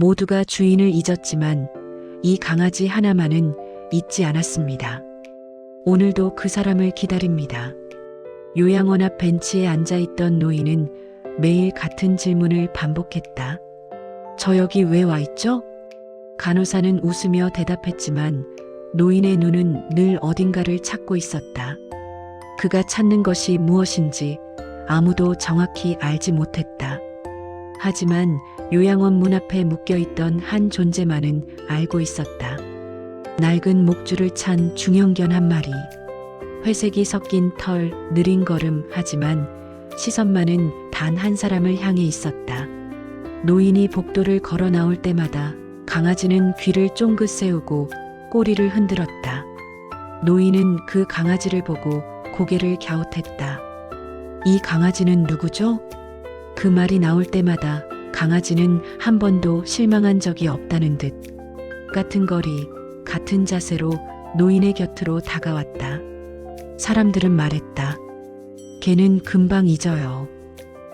모두가 주인을 잊었지만 이 강아지 하나만은 잊지 않았습니다. 오늘도 그 사람을 기다립니다. 요양원 앞 벤치에 앉아 있던 노인은 매일 같은 질문을 반복했다. 저 여기 왜 와 있죠? 간호사는 웃으며 대답했지만 노인의 눈은 늘 어딘가를 찾고 있었다. 그가 찾는 것이 무엇인지 아무도 정확히 알지 못했다. 하지만 요양원 문 앞에 묶여 있던 한 존재만은 알고 있었다. 낡은 목줄을 찬 중형견 한 마리. 회색이 섞인 털, 느린 걸음 하지만 시선만은 단 한 사람을 향해 있었다. 노인이 복도를 걸어 나올 때마다 강아지는 귀를 쫑긋 세우고 꼬리를 흔들었다. 노인은 그 강아지를 보고 고개를 갸웃했다. 이 강아지는 누구죠? 그 말이 나올 때마다 강아지는 한 번도 실망한 적이 없다는 듯 같은 거리, 같은 자세로 노인의 곁으로 다가왔다. 사람들은 말했다. 걔는 금방 잊어요.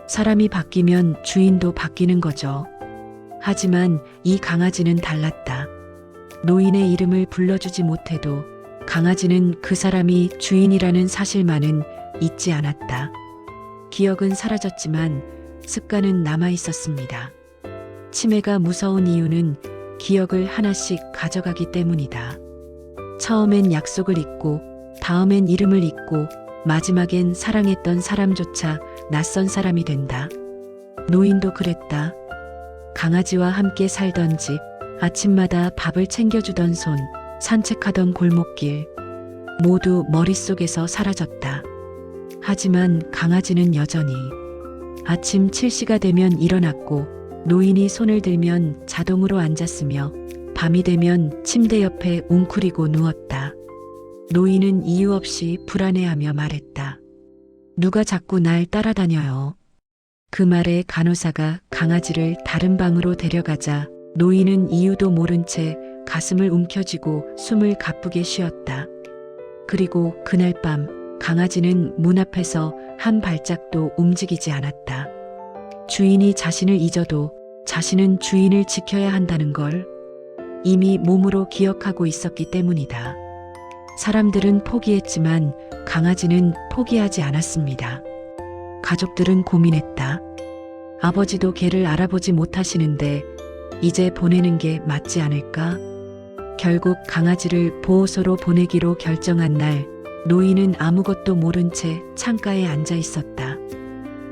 사람이 바뀌면 주인도 바뀌는 거죠. 하지만 이 강아지는 달랐다. 노인의 이름을 불러주지 못해도 강아지는 그 사람이 주인이라는 사실만은 잊지 않았다. 기억은 사라졌지만 습관은 남아 있었습니다. 치매가 무서운 이유는 기억을 하나씩 가져가기 때문이다. 처음엔 약속을 잊고, 다음엔 이름을 잊고, 마지막엔 사랑했던 사람조차 낯선 사람이 된다. 노인도 그랬다. 강아지와 함께 살던 집, 아침마다 밥을 챙겨주던 손, 산책하던 골목길, 모두 머릿속에서 사라졌다. 하지만 강아지는 여전히 아침 7시가 되면 일어났고 노인이 손을 들면 자동으로 앉았으며 밤이 되면 침대 옆에 웅크리고 누웠다. 노인은 이유 없이 불안해하며 말했다. 누가 자꾸 날 따라다녀요. 그 말에 간호사가 강아지를 다른 방으로 데려가자 노인은 이유도 모른 채 가슴을 움켜쥐고 숨을 가쁘게 쉬었다. 그리고 그날 밤 강아지는 문 앞에서 한 발짝도 움직이지 않았다. 주인이 자신을 잊어도 자신은 주인을 지켜야 한다는 걸 이미 몸으로 기억하고 있었기 때문이다. 사람들은 포기했지만 강아지는 포기하지 않았습니다. 가족들은 고민했다. 아버지도 개를 알아보지 못하시는데 이제 보내는 게 맞지 않을까? 결국 강아지를 보호소로 보내기로 결정한 날 노인은 아무것도 모른 채 창가에 앉아 있었다.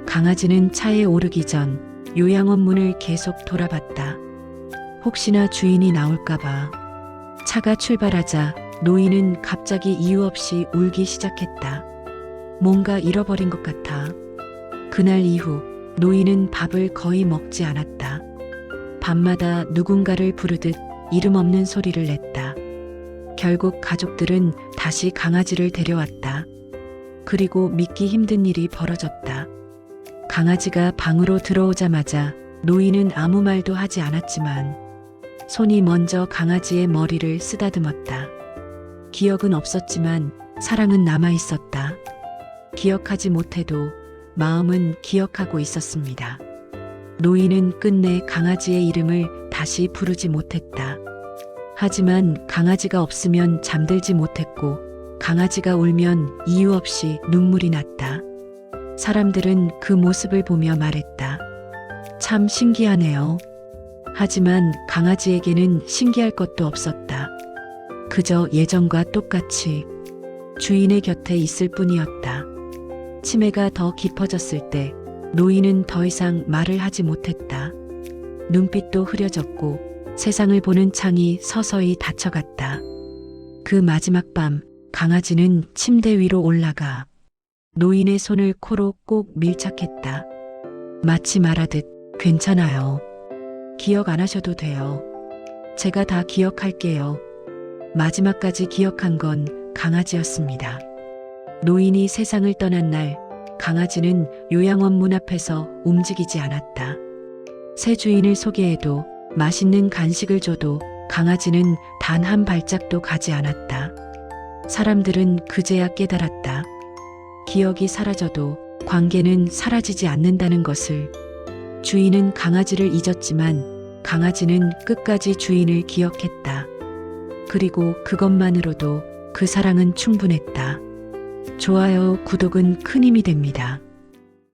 강아지는 차에 오르기 전 요양원 문을 계속 돌아봤다. 혹시나 주인이 나올까봐. 차가 출발하자 노인은 갑자기 이유 없이 울기 시작했다. 뭔가 잃어버린 것 같아. 그날 이후 노인은 밥을 거의 먹지 않았다. 밤마다 누군가를 부르듯 이름 없는 소리를 냈다. 결국 가족들은 다시 강아지를 데려왔다. 그리고 믿기 힘든 일이 벌어졌다. 강아지가 방으로 들어오자마자 노인은 아무 말도 하지 않았지만 손이 먼저 강아지의 머리를 쓰다듬었다. 기억은 없었지만 사랑은 남아 있었다. 기억하지 못해도 마음은 기억하고 있었습니다. 노인은 끝내 강아지의 이름을 다시 부르지 못했다. 하지만 강아지가 없으면 잠들지 못했고 강아지가 울면 이유 없이 눈물이 났다. 사람들은 그 모습을 보며 말했다. 참 신기하네요. 하지만 강아지에게는 신기할 것도 없었다. 그저 예전과 똑같이 주인의 곁에 있을 뿐이었다. 치매가 더 깊어졌을 때 노인은 더 이상 말을 하지 못했다. 눈빛도 흐려졌고 세상을 보는 창이 서서히 닫혀갔다. 그 마지막 밤 강아지는 침대 위로 올라가 노인의 손을 코로 꼭 밀착했다. 마치 말하듯 괜찮아요. 기억 안 하셔도 돼요. 제가 다 기억할게요. 마지막까지 기억한 건 강아지였습니다. 노인이 세상을 떠난 날 강아지는 요양원 문 앞에서 움직이지 않았다. 새 주인을 소개해도 맛있는 간식을 줘도 강아지는 단 한 발짝도 가지 않았다. 사람들은 그제야 깨달았다. 기억이 사라져도 관계는 사라지지 않는다는 것을 주인은 강아지를 잊었지만 강아지는 끝까지 주인을 기억했다. 그리고 그것만으로도 그 사랑은 충분했다. 좋아요, 구독은 큰 힘이 됩니다.